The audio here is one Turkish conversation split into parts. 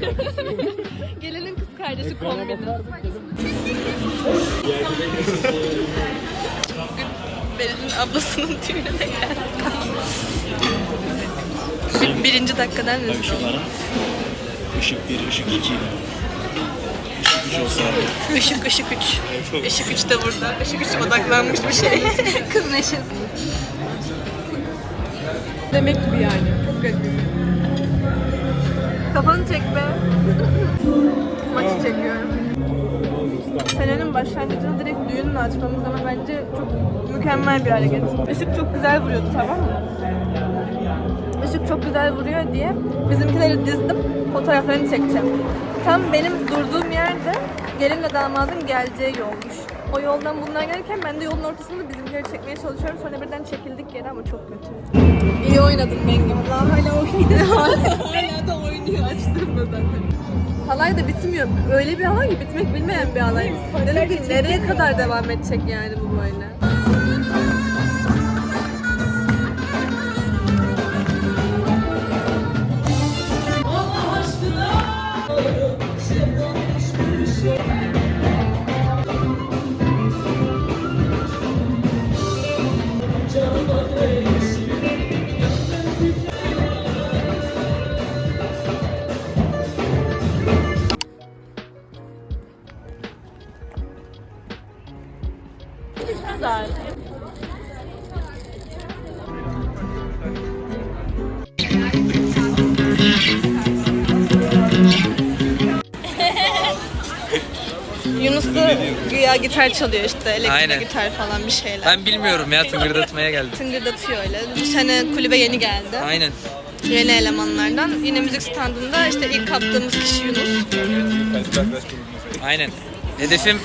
bekar. Gelinin kız kardeşi kombini. Beril'in ablasının düğününe geldik. Bir, birinci dakikadan şu an ışık 1, ışık 2. Işık 3 olsa Işık ışık 3. Işık 3 de burada. Işık 3 odaklanmış bir şey. Kız neşesi. Demek gibi yani. Çok garip. Kafanı çek be. Maçı çekiyorum. Senenin başlangıcını direkt düğünle açmamız ama bence çok mükemmel bir hareket. Işık çok güzel vuruyordu tamam mı? Işık çok güzel vuruyor diye bizimkileri dizdim. Fotoğraflarını çekeceğim. Tam benim durduğum yerde gelinle damadın geleceği yolmuş. O yoldan bunlar gelirken ben de yolun ortasında bizimkileri çekmeye çalışıyorum. Sonra birden çekildik geri ama çok kötü. İyi oynadım ben gibi. Allah hala oynuyor. hala da oynuyor açtığımda zaten. Halay da bitmiyor. Öyle bir halay ki bitmek bilmeyen bir halay. Dedim ki nereye kadar devam edecek yani bu böyle. Güya gitar çalıyor işte elektrik Aynen. gitar falan bir şeyler. Ben bilmiyorum ya tıngırdatmaya geldim. Tıngırdatıyor öyle. Bu sene kulübe yeni geldi. Aynen. Yeni elemanlardan. Yine müzik standında işte ilk kaptığımız kişi Yunus. Aynen. Hedefim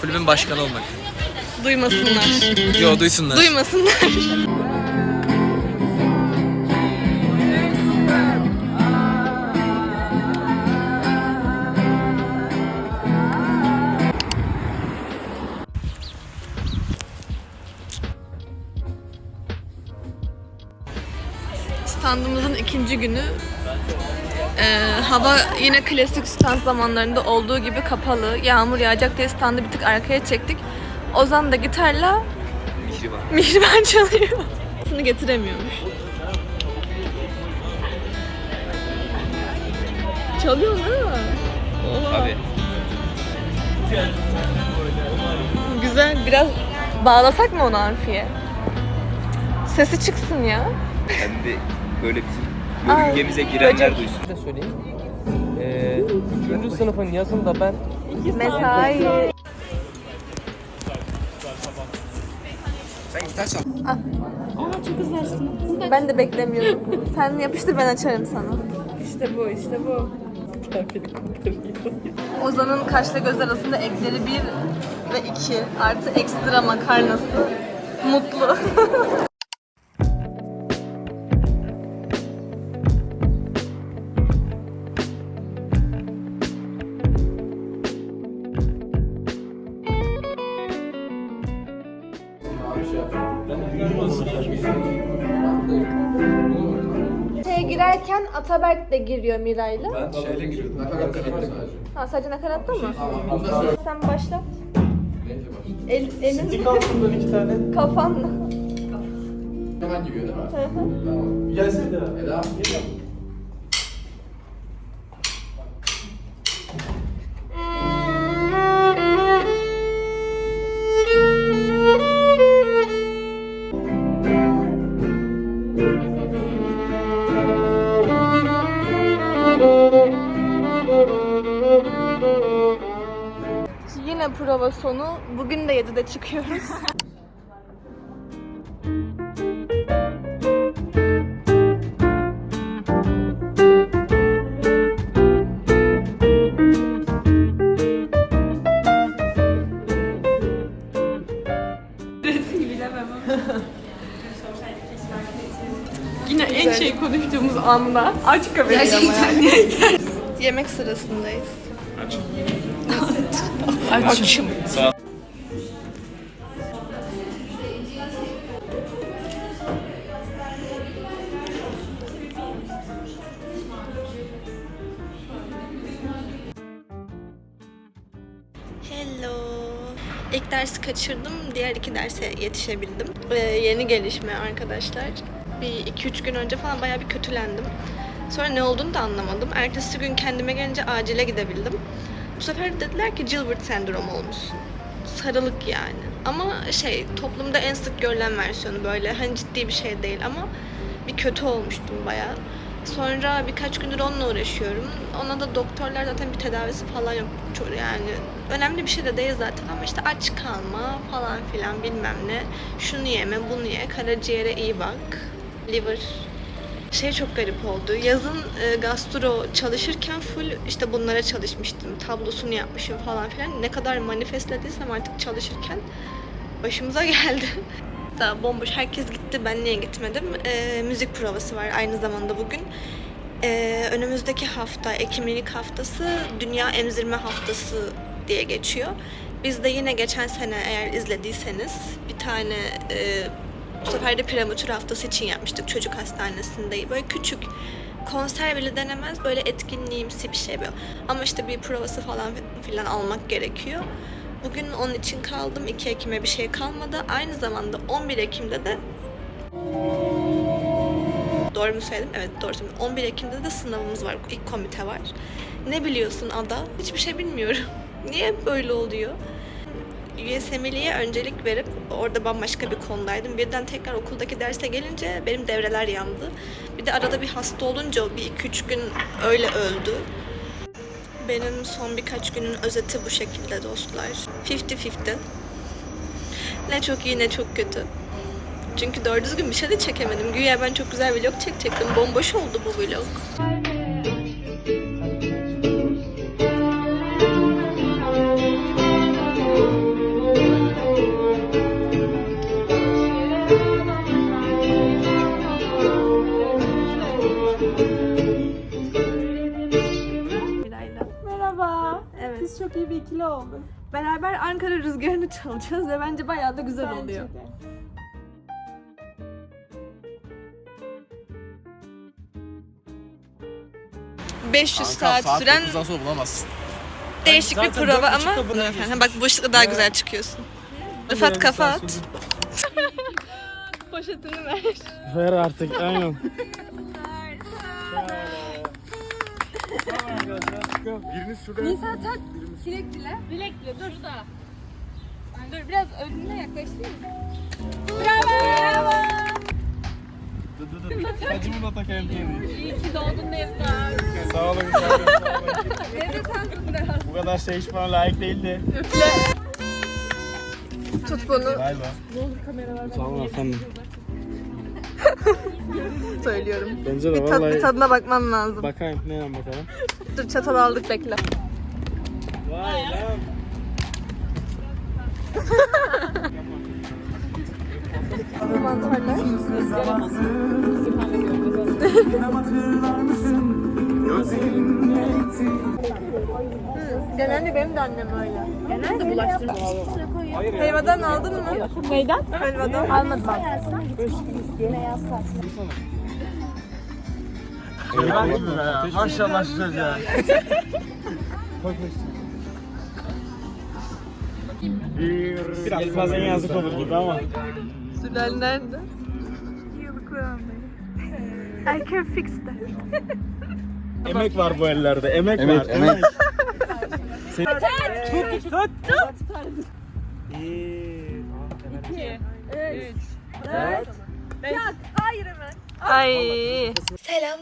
kulübün başkanı olmak. Duymasınlar. Yo duysunlar. Duymasınlar. İkinci günü. Ee, hava yine klasik stand zamanlarında olduğu gibi kapalı. Yağmur yağacak diye standı bir tık arkaya çektik. Ozan da gitarla Mihriban çalıyor. Bunu getiremiyormuş. Çalıyor mi? Oha. Abi. Güzel. Biraz bağlasak mı onu amfiye? Sesi çıksın ya. Hem de böyle bizim bölgemize girenler böcek. duysun. de söyleyeyim. Ee, üçüncü sınıfın yazında ben Mesai. Ben de beklemiyordum. Sen yapıştır ben açarım sana. İşte bu işte bu. Ozan'ın kaşla göz arasında ekleri bir ve iki artı ekstra makarnası. Mutlu. Ataberk de giriyor Miray'la. Ben şeyle giriyordum. Ha sadece nakaratta mı? Sen başlat. El, elin iki tane. kafanla. Hemen giriyor değil mi? Hı hı. Tamam. Gelsin de. Eda geliyor. Yine prova sonu. Bugün de 7'de çıkıyoruz. anda aç kamerayı ama yani. Yemek sırasındayız. Açım. Hello. İlk dersi kaçırdım. Diğer iki derse yetişebildim. Ee, yeni gelişme arkadaşlar. Bir iki üç gün önce falan bayağı bir kötülendim. Sonra ne olduğunu da anlamadım. Ertesi gün kendime gelince acile gidebildim. Bu sefer dediler ki Gilbert sendromu olmuşsun. Sarılık yani. Ama şey toplumda en sık görülen versiyonu böyle. Hani ciddi bir şey değil ama bir kötü olmuştum bayağı. Sonra birkaç gündür onunla uğraşıyorum. Ona da doktorlar zaten bir tedavisi falan yok. Yani önemli bir şey de değil zaten ama işte aç kalma falan filan bilmem ne. Şunu yeme, bunu ye, karaciğere iyi bak. Liver şey çok garip oldu. Yazın e, gastro çalışırken full işte bunlara çalışmıştım. Tablosunu yapmışım falan filan. Ne kadar manifestlediysem artık çalışırken başımıza geldi. Daha bomboş. Herkes gitti. Ben niye gitmedim? E, müzik provası var aynı zamanda bugün. E, önümüzdeki hafta, Ekim ilk haftası Dünya Emzirme Haftası diye geçiyor. Biz de yine geçen sene eğer izlediyseniz bir tane e, bu sefer de prematür haftası için yapmıştık çocuk hastanesinde. Böyle küçük konser bile denemez böyle etkinliğimsi bir şey böyle. Ama işte bir provası falan filan almak gerekiyor. Bugün onun için kaldım. 2 Ekim'e bir şey kalmadı. Aynı zamanda 11 Ekim'de de Doğru mu söyledim? Evet doğru söyledim. 11 Ekim'de de sınavımız var. İlk komite var. Ne biliyorsun Ada? Hiçbir şey bilmiyorum. Niye böyle oluyor? USMLE'ye öncelik verip orada bambaşka bir konudaydım. Birden tekrar okuldaki derse gelince benim devreler yandı. Bir de arada bir hasta olunca bir iki üç gün öyle öldü. Benim son birkaç günün özeti bu şekilde dostlar. 50-50. Ne çok iyi ne çok kötü. Çünkü doğru düzgün bir şey de çekemedim. Güya ben çok güzel vlog çekecektim. Bomboş oldu bu vlog. İkili olduk. Beraber Ankara rüzgarını çalacağız ve bence bayağı da güzel oluyor. 500 saat, süren sonra bulamazsın. değişik bir prova ama Ha, bak bu ışıkla daha güzel çıkıyorsun. Rıfat kafa at. Poşetini ver. Ver artık aynen. Biriniz şurada. Nisa tak. Dilek dile. Dilek dile. Dur da. Dur biraz önüne yaklaşayım. Bravo. Dur dur dur. Hacımı da takayım diye. İyi ki doğdun Nevzat. Sağ olun. sağ olun. Nevzat sen biraz. Bu kadar şey hiç bana layık değildi. Tut bunu Galiba. Sağ olun efendim. söylüyorum. Bence de Bir, tad, bir tadına bakman lazım. Bakayım neyle bakalım. Dur çatal aldık bekle. Genelde benim de annem öyle. Genelde bulaştırmış. Helvadan aldın mı? Neyden? Helvadan. Almadım. Maşallah şu çocuğa. Biraz fazla yazık olur gibi ama. Sülal nerede? I can fix that. Emek var bu ellerde. Emek, var. Emek. Sen... Tut. Tut. Ay. Selam.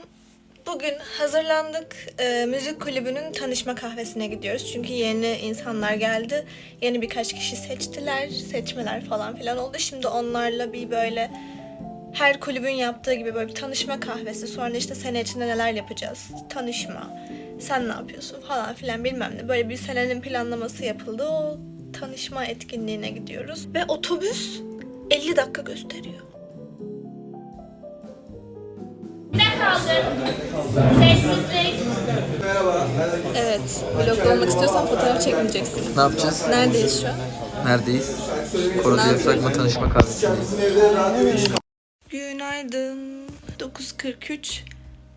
Bugün hazırlandık. Ee, müzik kulübünün tanışma kahvesine gidiyoruz. Çünkü yeni insanlar geldi. Yeni birkaç kişi seçtiler. Seçmeler falan filan oldu. Şimdi onlarla bir böyle her kulübün yaptığı gibi böyle bir tanışma kahvesi. Sonra işte sene içinde neler yapacağız. Tanışma. Sen ne yapıyorsun falan filan bilmem ne. Böyle bir senenin planlaması yapıldı. O tanışma etkinliğine gidiyoruz. Ve otobüs 50 dakika gösteriyor. Sessizlik. Evet. Vlog olmak istiyorsan fotoğraf çekmeyeceksin. Ne yapacağız? Neredeyiz şu an? Neredeyiz? Koro Diyafragma tanışma kahvesindeyiz. Günaydın. 9.43.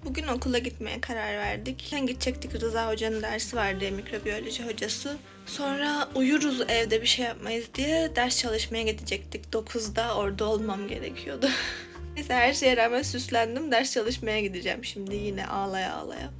Bugün okula gitmeye karar verdik. Sen gidecektik Rıza Hoca'nın dersi vardı mikrobiyoloji hocası. Sonra uyuruz evde bir şey yapmayız diye ders çalışmaya gidecektik. 9'da orada olmam gerekiyordu. Neyse her şeye rağmen süslendim. Ders çalışmaya gideceğim şimdi yine ağlaya ağlaya.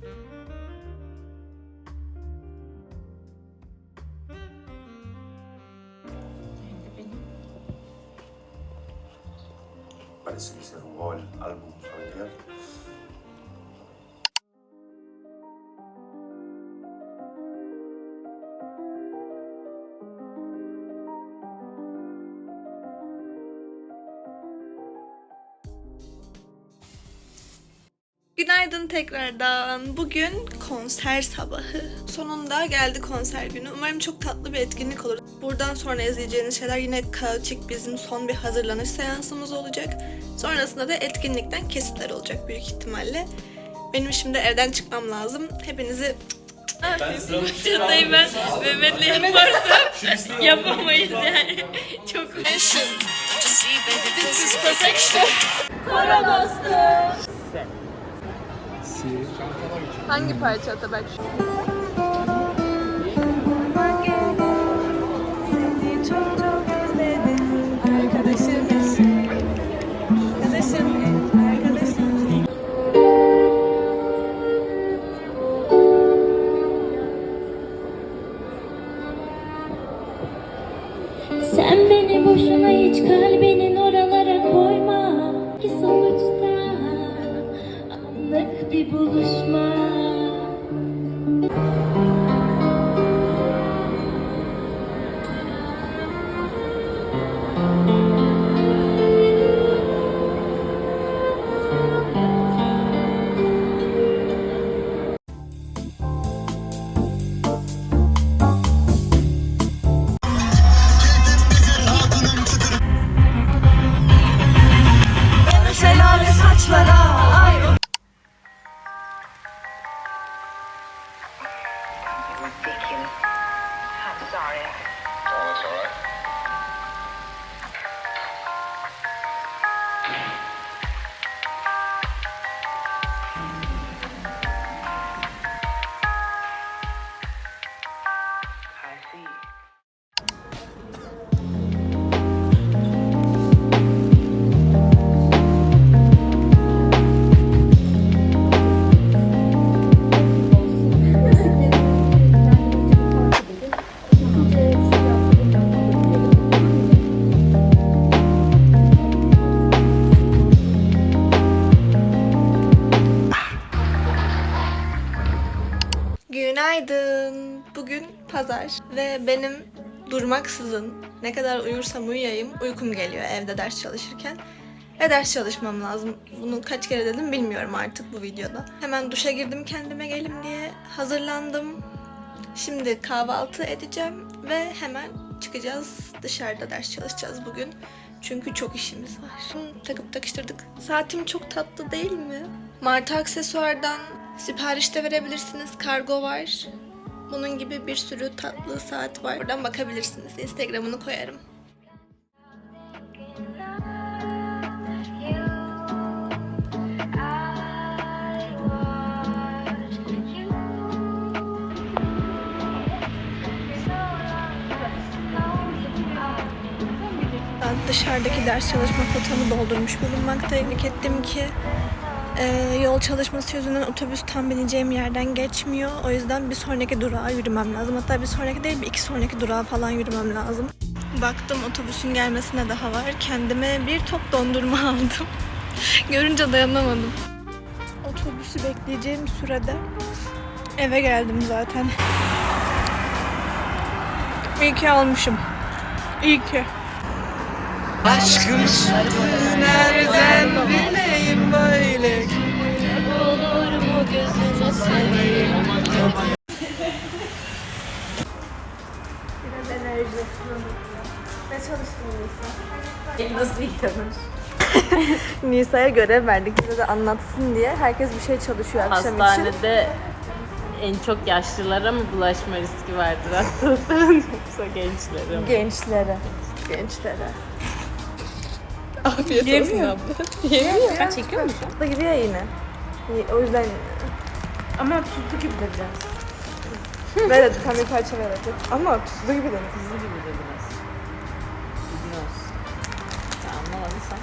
Günaydın tekrardan. Bugün konser sabahı. Sonunda geldi konser günü. Umarım çok tatlı bir etkinlik olur. Buradan sonra izleyeceğiniz şeyler yine kaotik bizim son bir hazırlanış seansımız olacak. Sonrasında da etkinlikten kesitler olacak büyük ihtimalle. Benim şimdi evden çıkmam lazım. Hepinizi Çatayı ben Mehmet'le yaparsam yapamayız yani. Çok parça Ataberk? Çok çok arkadaşım Arkadaşım Arkadaşım Sen beni boşuna hiç kalbinin oralara koyma people who smile. Pazar ve benim durmaksızın ne kadar uyursam uyuyayım uykum geliyor evde ders çalışırken. Ve ders çalışmam lazım. Bunu kaç kere dedim bilmiyorum artık bu videoda. Hemen duşa girdim kendime gelim diye hazırlandım. Şimdi kahvaltı edeceğim ve hemen çıkacağız. Dışarıda ders çalışacağız bugün. Çünkü çok işimiz var. Takıp takıştırdık. Saatim çok tatlı değil mi? Martı aksesuardan sipariş de verebilirsiniz. Kargo var. Bunun gibi bir sürü tatlı saat var. Buradan bakabilirsiniz. Instagram'ını koyarım. Dışarıdaki ders çalışma kotamı doldurmuş bulunmaktayım. Ettim ki e, yol çalışması yüzünden otobüs tam bineceğim yerden geçmiyor. O yüzden bir sonraki durağa yürümem lazım. Hatta bir sonraki değil bir iki sonraki durağa falan yürümem lazım. Baktım otobüsün gelmesine daha var. Kendime bir top dondurma aldım. Görünce dayanamadım. Otobüsü bekleyeceğim sürede eve geldim zaten. İyi ki almışım. İyi ki. Aşkım nereden bileyim böyle Olur mu gözünü seveyim Biraz enerji. Ne çalıştın Nisa? Nasıl yıkanır? Nisa'ya görev verdik bize de anlatsın diye. Herkes bir şey çalışıyor akşam için. Hastanede en çok yaşlılara mı bulaşma riski vardır hastalıkların yoksa gençlere mi? Gençlere. Gençlere. Afiyet olsun abla. Yemiyor. Ben çekiyor musun? Da giriyor yine. O yüzden Ama tuzlu gibi de biraz. ver hadi tam bir parça ver hadi. Ama tuzlu gibi de. Tuzlu gibi de biraz. Bilgin olsun. Tamam alırsan.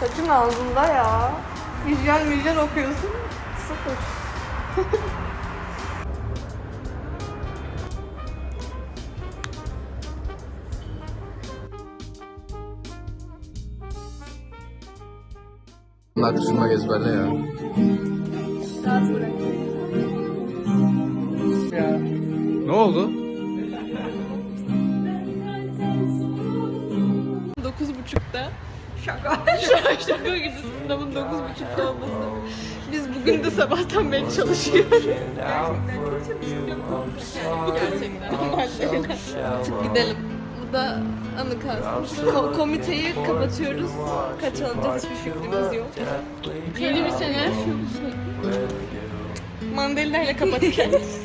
Saçın ağzında ya. Hijyen milyen okuyorsun. Sıfır. Bunlar kızma ezberle ya. Ne oldu? 9.30'da şaka. şaka şaka gibi sınavın 9.30'da olması. Biz bugün de sabahtan beri çalışıyoruz. Gerçekten çok çalışıyorum. Bu gerçekten. Gidelim. Bu da anı kalsın. Ko- komiteyi kapatıyoruz. Kaç alacağız hiçbir fikrimiz yok. Yeni bir sene. Mandalina'yla kapatacağız.